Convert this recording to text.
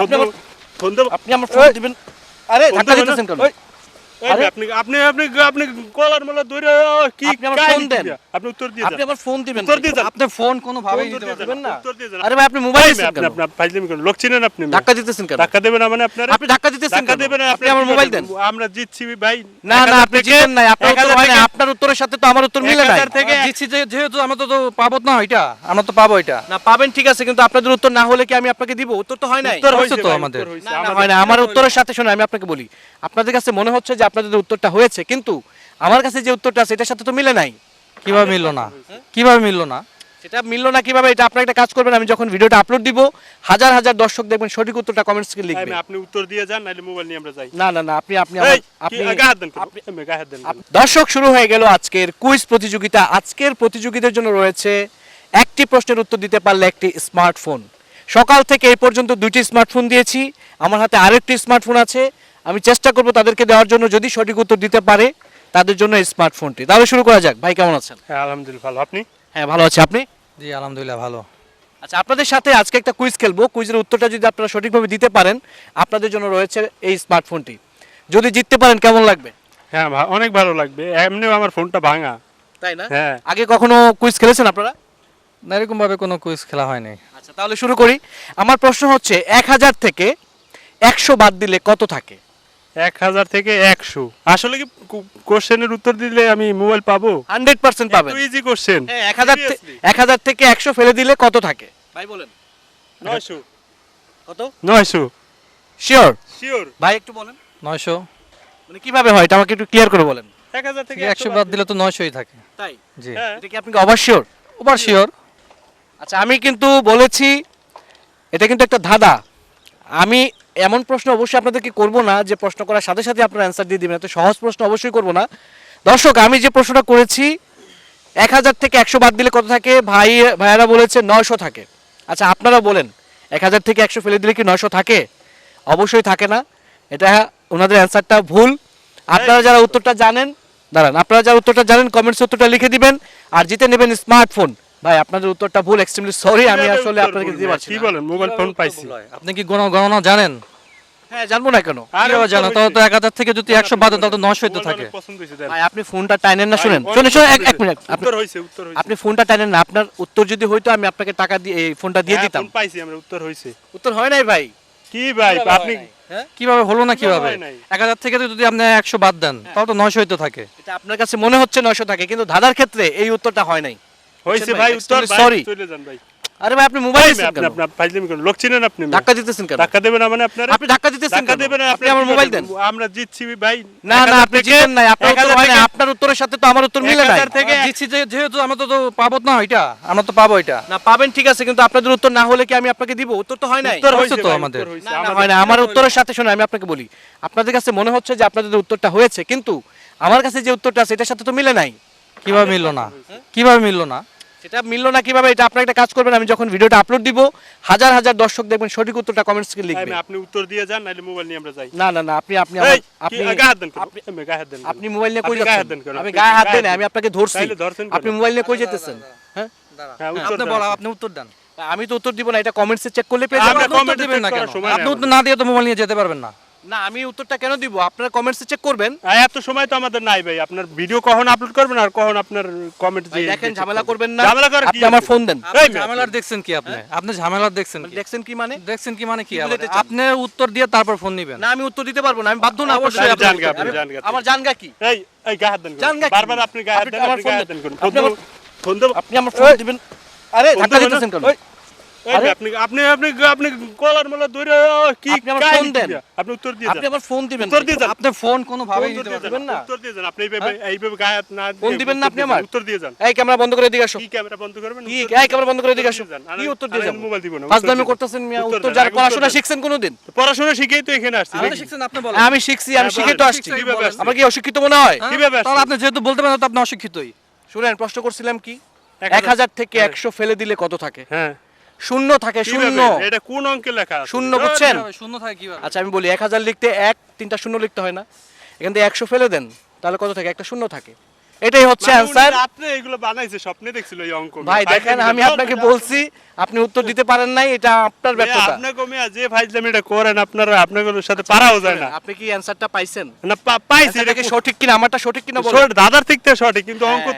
আপনি আমার- ফোন দেবো আপনি আমার ফোন দিবেন। আরে ধাক্কা দিতেছেন কেন? আপনি আপনি আপনি আপনি কলার মালা ধরে কি আপনি আমার কাহিনী ফোন দেন। আপনি উত্তর দিয়ে আপনি যান ফোন দিবেন উত্তর দিয়ে আপনি ফোন কোনো ভাবেই দিতে পারবেন না। উত্তর দিয়ে আরে ভাই আপনি মোবাইল আপনি আপনি ফাইজলামি করেন লোক চিনেন আপনি? ধাক্কা দিতেছেন কেন? ধাক্কা দেবেন মানে আপনার আপনি ধাক্কা দিতেছেন ধাক্কা দেবেন আপনি আমার মোবাইল দেন। আমরা জিতছি ভাই। না না আপনি জিতেন নাই আপনার উত্তর হয় না। আপনার উত্তরের সাথে তো আমার উত্তর মিলে এক থেকে জিতছি যেহেতু আমরা তো পাবো না এটা আমরা তো পাবো এটা না পাবেন ঠিক আছে কিন্তু আপনাদের উত্তর না হলে কি আমি আপনাকে দিব? উত্তর তো হয় নাই। উত্তর হয়েছে হয়েছে তো আমাদের। না, না, আমাদের- হয় না আমার উত্তরের সাথে শুনে আমি আপনাকে বলি। আপনাদের কাছে মনে হচ্ছে যে আপনাদের উত্তরটা হয়েছে কিন্তু আমার কাছে যে উত্তরটা আছে এটার সাথে তো মিলে নাই। কীভাবে মিললো না? কীভাবে মিললো না? সেটা মিললো না কীভাবে এটা আপনার একটা কাজ করবেন আমি যখন ভিডিওটা আপলোড দিব হাজার হাজার দর্শক দেখবেন সঠিক উত্তরটা কমেন্টস ভাই, লিখবেন আপনি উত্তর দিয়ে যান নাহলে মোবাইল নিয়ে আমরা যাই। না না না আপনি আপনি আপনি গায়ে হাত দেন কেন? আমি হাত দেন দর্শক শুরু হয়ে গেল আজকের কুইজ প্রতিযোগিতা। আজকের প্রতিযোগীদের জন্য রয়েছে একটি প্রশ্নের উত্তর দিতে পারলে একটি স্মার্টফোন সকাল থেকে এই পর্যন্ত দুইটি স্মার্টফোন দিয়েছি। আমার হাতে আরেকটি স্মার্টফোন আছে। আমি চেষ্টা করব তাদেরকে দেওয়ার জন্য যদি সঠিক উত্তর দিতে পারে তাদের জন্য এই স্মার্টফোনটি তাহলে শুরু করা যাক। ভাই কেমন আছেন? হ্যাঁ আলহামদুলিল্লাহ ভালো। আপনি? হ্যাঁ ভালো আছে। আপনি? জি আলহামদুলিল্লাহ ভালো। আচ্ছা আপনাদের সাথে আজকে একটা কুইজ খেলব। কুইজের উত্তরটা যদি আপনারা সঠিকভাবে দিতে পারেন আপনাদের জন্য রয়েছে এই স্মার্টফোনটি যদি জিততে পারেন কেমন লাগবে? হ্যাঁ অনেক ভালো লাগবে। এমনিও আমার ফোনটা ভাঙা। তাই না? হ্যাঁ। আগে কখনো কুইজ খেলেছেন আপনারা? না এরকম ভাবে কোনো কুইজ খেলা হয়নি। আচ্ছা তাহলে শুরু করি। আমার প্রশ্ন হচ্ছে এক হাজার থেকে একশো বাদ দিলে কত থাকে? এক হাজার থেকে একশো। আসলে কি কোশ্চেনের উত্তর দিলে আমি মোবাইল পাবো? হান্ড্রেড পার্সেন্ট পাবেন। ইজি কোশ্চেন হ্যাঁ এক হাজার এক হাজার থেকে একশো ফেলে দিলে কত থাকে? ভাই বলেন। নয়শো। কত? নয়শো। শিওর শিওর ভাই একটু বলেন। নয়শো। মানে কীভাবে হয়? এটা আমাকে একটু ক্লিয়ার করে বলেন। এক হাজার থেকে একশো বাদ দিলে। তো নয়শোই থাকে। তাই? জি। হ্যাঁ। এটা কি আপনি অবার শিওর ওভার শিওর আচ্ছা আমি কিন্তু বলেছি এটা কিন্তু একটা ধাঁধা। আমি এমন প্রশ্ন অবশ্যই আপনাদেরকে করব না, যে প্রশ্ন করার সাথে সাথে আপনারা অ্যান্সার দিয়ে দিবেন, এত সহজ প্রশ্ন অবশ্যই করব না। দর্শক, আমি যে প্রশ্নটা করেছি, এক হাজার থেকে একশো বাদ দিলে কত থাকে? ভাই, ভাইয়ারা বলেছে নয়শো থাকে। আচ্ছা আপনারা বলেন, এক হাজার থেকে একশো ফেলে দিলে কি নয়শো থাকে? অবশ্যই থাকে না। এটা ওনাদের অ্যান্সারটা ভুল। আপনারা যারা উত্তরটা জানেন, দাঁড়ান, আপনারা যারা উত্তরটা জানেন কমেন্টস উত্তরটা লিখে দিবেন, আর জিতে নেবেন স্মার্টফোন ভাই আপনাদের উত্তরটা ভুল এক্সট্রিমলি সরি আমি আসলে আপনাকে দিতে? পারছি কি বলেন? মোবাইল ফোন পাইছি। আপনি কি গণনা গণনা জানেন? হ্যাঁ জানব না কেন? আরে তাহলে তো। এক হাজার থেকে যদি একশো বাদ তাহলে তো থাকে। ভাই আপনি ফোনটা টাইনেন না শুনেন। শুনে শুনে এক এক মিনিট। আপনি উত্তর হয়েছে উত্তর হয়েছে আপনি ফোনটা টাইনেন না আপনার উত্তর যদি হইতো আমি আপনাকে টাকা দিয়ে এই ফোনটা দিয়ে হ্যাঁ, দিতাম। ফোন পাইছি আমরা উত্তর হয়েছে উত্তর হয় নাই ভাই। কি ভাই? আপনি কীভাবে হলো না কীভাবে হয়। এক হাজার থেকে যদি আপনি একশো বাদ দেন তাহলে তো নয়শোই তো থাকে। এটা আপনার কাছে মনে হচ্ছে নয়শো থাকে কিন্তু ধাঁধার ক্ষেত্রে এই উত্তরটা হয় নাই। হয়েছে ভাই, উত্তর sorry. চলে যান ভাই। আরে ভাই আপনি মোবাইল আপনি ফাইজলামি করেন লোক চিনেন আপনি ধাক্কা দিতেছেন কেন? ধাক্কা দেবেন মানে আপনার? আপনি ধাক্কা দিতেছেন ধাক্কা দেবেন আপনি আমার মোবাইল দেন। আমরা জিতছি ভাই। না না আপনি জিতেন নাই? আপনার উত্তর হয় না আপনার উত্তরের সাথে তো আমার উত্তর মিলে থেকে জিতছি যেহেতু আমরা তো পাবো না এটা আমরা তো পাবো এটা না পাবেন ঠিক আছে কিন্তু আপনাদের উত্তর না হলে কি আমি আপনাকে দিব? উত্তর তো হয় নাই। উত্তর হয়েছে তো আমাদের। না, না, আমাদের- হয় না আমার উত্তরের সাথে শুনে আমি আপনাকে বলি। আপনাদের কাছে মনে হচ্ছে যে আপনাদের উত্তরটা হয়েছে কিন্তু আমার কাছে যে উত্তরটা আছে এটার সাথে তো মিলে নাই। কীভাবে মিললো না? কীভাবে মিললো না? সেটা মিললো না কীভাবে? এটা আপনার একটা কাজ করবেন আমি যখন ভিডিওটা আপলোড দিব হাজার হাজার দর্শক দেখবেন সঠিক উত্তরটা কমেন্টস ভাই, লিখবেন আপনি উত্তর দিয়ে যান নাহলে মোবাইল নিয়ে আমরা যাই। না না না আপনি আপনি আপনি গায়ে হাত দেন? আমি গায়ে হাত দেন আপনি মোবাইল নিয়ে কই আপনি গায়ে হাত যাচ্ছেন? আমি গায়ে হাত দেন আমি আপনাকে ধরছি? আপনি মোবাইল নিয়ে কই যেতেছেন? হ্যাঁ? হ্যাঁ, আপনি। বলা আপনি উত্তর দেন। আমি তো উত্তর দিব না এটা কমেন্টসে চেক করলে পেয়ে যাবেন। আপনি উত্তর দিবেন না কেন? আপনি উত্তর না দিয়ে তো মোবাইল নিয়ে যেতে পারবেন না। না আমি উত্তরটা কেন দিব? আপনারা কমেন্টসে চেক করবেন। এত সময় তো আমাদের নাই ভাই। আপনার ভিডিও কখন আপলোড করবেন আর কখন আপনার কমেন্ট ভাই, দেখেন ঝামেলা করবেন? না। ঝামেলা করার কি আপনি আমার ফোন দেন। ঝামেলার দেখছেন কি আপনি? আপনি ঝামেলার দেখছেন কি? দেখছেন কি মানে? দেখছেন কি মানে কি? আপনি উত্তর দিয়ে তারপর ফোন নিবেন। না আমি উত্তর দিতে পারব না আমি বাধ্য না অবশ্যই আপনি জানগা, আপনি আমি- জানগা। আমার জানগা কি? এই এই গায়ে হাত দেন জানগা বারবার আপনি গায়ে হাত আপনি দেন আমার আপনি ফোন দেন। আপনি আমার- ফোন দেবো আপনি আমার ফোন দিবেন। আরে ধাক্কা দিতেছেন কেন? ওই? আপনি আপনি আপনি আপনি কলার মালা ধরে কি আপনি আমার কাহিনী ফোন দেন। আপনি উত্তর দিয়ে আপনি যান ফোন দিবেন উত্তর দিয়ে আপনি ফোন কোনো ভাবেই দিতে পারবেন না? উত্তর দিয়ে যান। আপনি এইভাবে এইভাবে গায়ে না ফোন দিবেন না আপনি আমার? উত্তর দিয়ে যান। এই ক্যামেরা বন্ধ করে দিকে আসো। কি ক্যামেরা বন্ধ করবেন? কি এই ক্যামেরা বন্ধ করে দিকে আসো। কি উত্তর দিয়ে আর মোবাইল দিব না ফাজলামি করতেছেন মিয়া উত্তর উত্তর দেন, যার আগে পড়াশোনা শিখছেন কোনোদিন? পড়াশোনা শিখেই তো এখানে আসছি। আপনি শিখছেন আপনি বলেন। আমি শিখছি আমি হ্যাঁ, শিখে তো আসছি। আমার কি অশিক্ষিত মনে হয়? হ্যাঁ? কীভাবে তাহলে আপনি যেহেতু বলতে পারেন তো আপনি অশিক্ষিতই। শুনেন প্রশ্ন করছিলাম কি? এক হাজার। থেকে। একশো ফেলে দিলে কত থাকে হ্যাঁ শূন্য থাকে শূন্য। এটা কোন অঙ্কে লেখা আছে? শূন্য বুঝছেন? শূন্য থাকে কীভাবে? আচ্ছা আমি বলি এক হাজার লিখতে এক তিনটা শূন্য লিখতে হয় না। এখান থেকে একশো ফেলে দেন তাহলে কত থাকে? একটা শূন্য থাকে। এটাই হচ্ছে মানে উনি অ্যান্সার রাত্রে এগুলো বানাইছে স্বপ্নে দেখছিল এই অঙ্ক ভাই দেখেন আমি আপনাকে বলছি আপনি উত্তর দিতে পারেন নাই এটা আপনার ব্যর্থতা। আপনাকে মিয়া যে ফাইজলামি এটা করেন আপনারা আপনাদের সাথে পারাও যায় না। আপনি কি অ্যান্সারটা পাইছেন? না পাইছি এটা কি সঠিক কিনা? আমারটা সঠিক কিনা বলুন। সঠিক দাদার থেকে সঠিক কিন্তু অঙ্ক তো